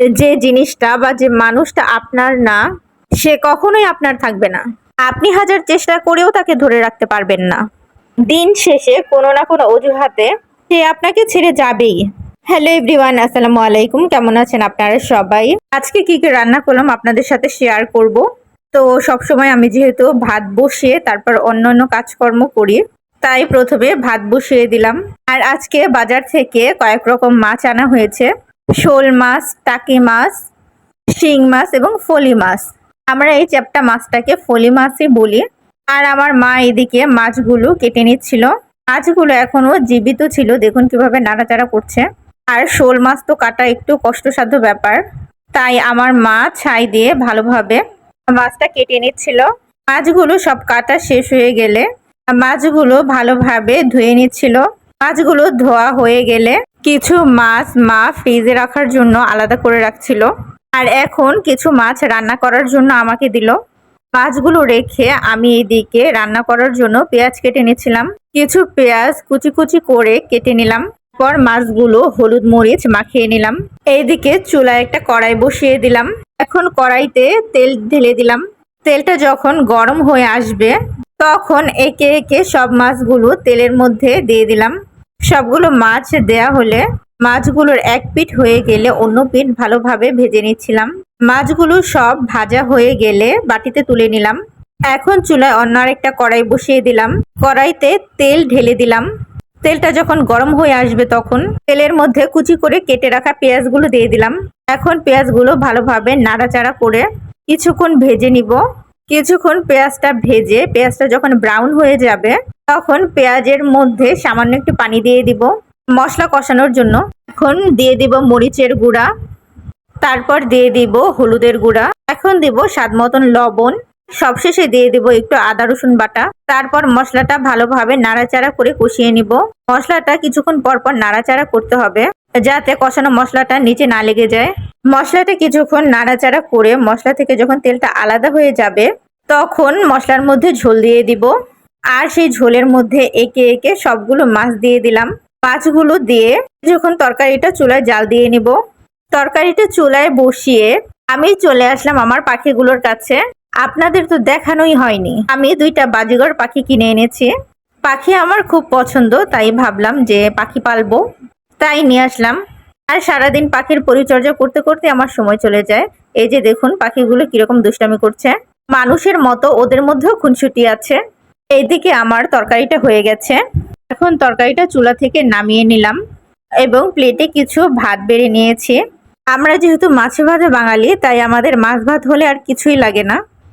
যে জিনিসটা বা যে মানুষটা আপনার না, সে কখনোই আপনার থাকবে না। আপনি হাজার চেষ্টা করেও তাকে ধরে রাখতে পারবেন না। দিন শেষে কোনো না কোনো অজুহাতে সে আপনাকে ছেড়ে যাবেই। হ্যালো এভরিওয়ান, আসসালামু আলাইকুম। কেমন আছেন আপনারা সবাই? আজকে কি কি রান্না করলাম আপনাদের সাথে শেয়ার করব। তো সবসময় আমি যেহেতু ভাত বসিয়ে তারপর অন্য অন্য কাজকর্ম করি, তাই প্রথমে ভাত বসিয়ে দিলাম। আর আজকে বাজার থেকে কয়েক রকম মাছ আনা হয়েছে। শোল মাছ, টাকি মাছ, শিং মাছ এবং ফলি মাছ। আমরা এই চ্যাপটা মাছটাকে ফলি মাছই বলি। আর আমার মা এদিকে মাছগুলো কেটে নিচ্ছিল। মাছগুলো এখনও জীবিত ছিল। দেখুন কীভাবে নাড়াচাড়া করছে। আর শোল মাছ তো কাটা একটু কষ্টসাধ্য ব্যাপার। তাই আমার মা ছাই দিয়ে ভালোভাবে মাছটা কেটে নিচ্ছিল। মাছগুলো সব কাটা শেষ হয়ে গেলে মাছগুলো ভালোভাবে ধুয়ে নিচ্ছিল। মাছগুলো ধোয়া হয়ে গেলে কিছু মাছ মা ফ্রিজে রাখার জন্য আলাদা করে রাখছিল। আর এখন কিছু মাছ রান্না করার জন্য আমাকে দিল। মাছগুলো রেখে আমি এদিকে রান্না করার জন্য পেঁয়াজ কেটে নিয়েছিলাম। কিছু পেঁয়াজ কুচি কুচি করে কেটে নিলাম। পর মাছগুলো হলুদ মরিচ মাখিয়ে নিলাম। এইদিকে চুলায় একটা কড়াই বসিয়ে দিলাম। এখন কড়াইতে তেল ঢেলে দিলাম। তেলটা যখন গরম হয়ে আসবে, তখন একে একে সব মাছগুলো তেলের মধ্যে দিয়ে দিলাম। সবগুলো মাছ দেয়া হলে মাছগুলোর এক পিঠ হয়ে গেলে অন্য পিঠ ভালোভাবে ভেজে নিচ্ছিলাম। মাছগুলো সব ভাজা হয়ে গেলে বাটিতে তুলে নিলাম। এখন চুলায় অন্য আরেকটা কড়াই বসিয়ে দিলাম। কড়াইতে তেল ঢেলে দিলাম। তেলটা যখন গরম হয়ে আসবে তখন তেলের মধ্যে কুচি করে কেটে রাখা পেঁয়াজগুলো দিয়ে দিলাম। এখন পেঁয়াজগুলো ভালোভাবে নাড়াচাড়া করে কিছুক্ষণ ভেজে নিব। কিছুক্ষণ পেঁয়াজটা ভেজে, পেঁয়াজটা যখন ব্রাউন হয়ে যাবে, তখন পেঁয়াজের মধ্যে সামান্য একটু পানি দিয়ে দিব, মশলা কষানোর জন্য। এখন দিয়ে দিব মরিচের গুঁড়া, তারপর দিয়ে দিব হলুদের গুঁড়া, এখন দিব স্বাদ মতন লবণ, সবশেষে দিয়ে দিব একটু আদা, রসুন বাটা। তারপর মশলাটা ভালোভাবে নাড়াচাড়া করে কষিয়ে নিব। মশলাটা কিছুক্ষণ পর পর নাড়াচাড়া করতে হবে, যাতে কষানো মশলাটা নিচে না লেগে যায়। মশলাটা কিছুক্ষণ নাড়াচাড়া করে মশলা থেকে যখন তেলটা আলাদা হয়ে যাবে তখন মশলার মধ্যে ঝোল দিয়ে দিব। আর সেই ঝোলের মধ্যে একে একে সবগুলো মাছ দিয়ে দিলাম। মাছগুলো দিয়ে যখন তরকারিটা চুলায় জাল দিয়ে নিব। তরকারিটা চুলায় বসিয়ে আমি চলে আসলাম আমার পাখিগুলোর কাছে। আপনাদের তো দেখানোই হয়নি। আমি দুইটা বাজিগর পাখি কিনে এনেছি। পাখি আমার খুব পছন্দ, তাই ভাবলাম যে পাখি পালবো। তাই নিয়ে আসলাম। আর সারাদিন পাখির পরিচর্যা করতে করতে আমার সময় চলে যায়। এই যে দেখুন, পাখিগুলো কীরকম দুষ্টামি করছে। মানুষের মতো ওদের মধ্যেও খুনসুটি আছে। এইদিকে আমার তরকারিটা হয়ে গেছে। এখন তরকারিটা চুলা থেকে নামিয়ে নিলাম এবং প্লেটে কিছু ভাত বেড়ে নিয়েছি। আমরা যেহেতু মাছে ভাজা বাঙালি, তাই আমাদের মাছ ভাত হলে আর কিছুই লাগে না।